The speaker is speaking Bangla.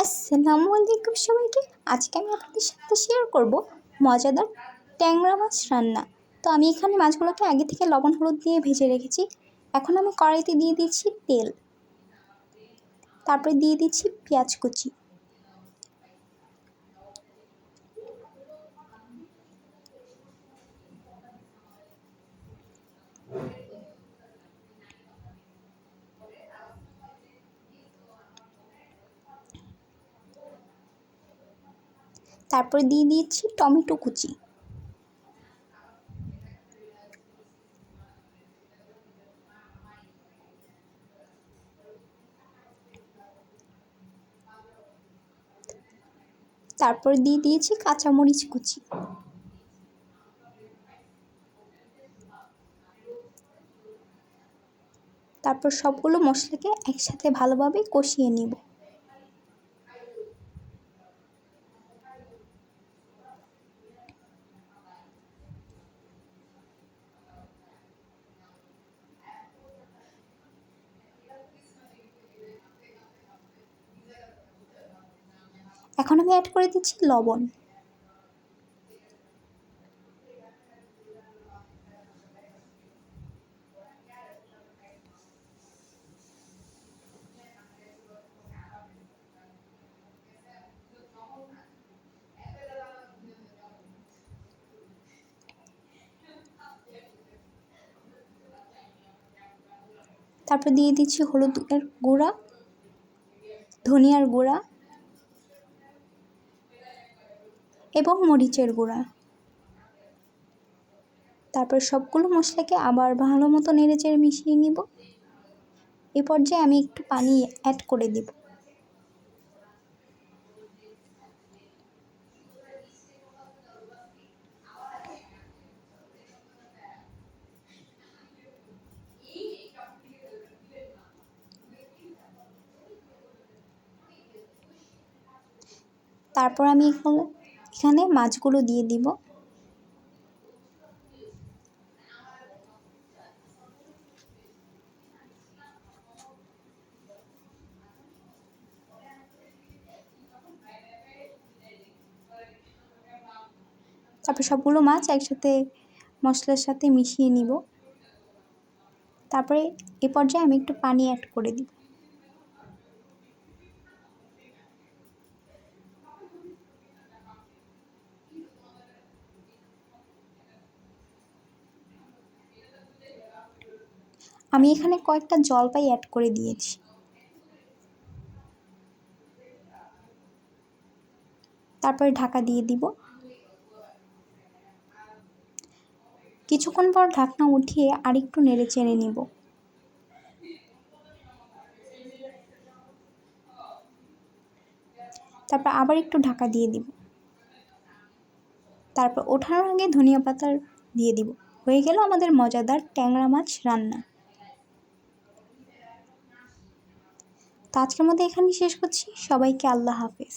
আসসালামু আলাইকুম সবাইকে। আজকে আমি আপনাদের সাথে শেয়ার করব মজাদার ট্যাংরা মাছ রান্না। তো আমি এখানে মাছগুলোকে আগে থেকে লবণ, হলুদ দিয়ে ভেজে রেখেছি। এখন আমি কড়াইতে দিয়ে দিচ্ছি তেল। তারপরে দিয়ে দিচ্ছি পেঁয়াজ কুচি। তারপরে দিয়ে দিয়েছি টমেটো কুচি। তারপর দিয়ে দিয়েছি কাঁচামরিচ কুচি। তারপর সবগুলো মশলাকে একসাথে ভালোভাবে কষিয়ে নিব। এখন আমি অ্যাড করে দিচ্ছি লবণ। তারপর দিয়ে দিচ্ছি হলুদের গুঁড়া ধনিয়ার গুঁড়া এবং মরিচের গুঁড়া। তারপর সবগুলো মশলাকে আবার ভালো মতো নেড়ে চেড়ে মিশিয়ে নিব। এ পর্যায়ে আমি একটু পানি অ্যাড করে দেব। তারপর আমি এখানে মাছগুলো দিয়ে দিব। তারপর সবগুলো মাছ একসাথে মশলার সাথে মিশিয়ে নিব। তারপরে এ পর্যায়ে আমি একটু পানি অ্যাড করে দিব। আমি এখানে কয়েকটা জলপাই অ্যাড করে দিয়েছি। তারপরে ঢাকা দিয়ে দিব। কিছুক্ষণ পর ঢাকনা উঠিয়ে আরেকটু নেড়ে চেড়ে নিব। তারপর আবার একটু ঢাকা দিয়ে দিব। তারপর ওঠানোর আগে ধনিয়া পাতা দিয়ে দিব। হয়ে গেল আমাদের মজাদার ট্যাংরা মাছ রান্না। তো আজকের মধ্যে এখানেই শেষ করছি। সবাইকে আল্লাহ হাফেজ।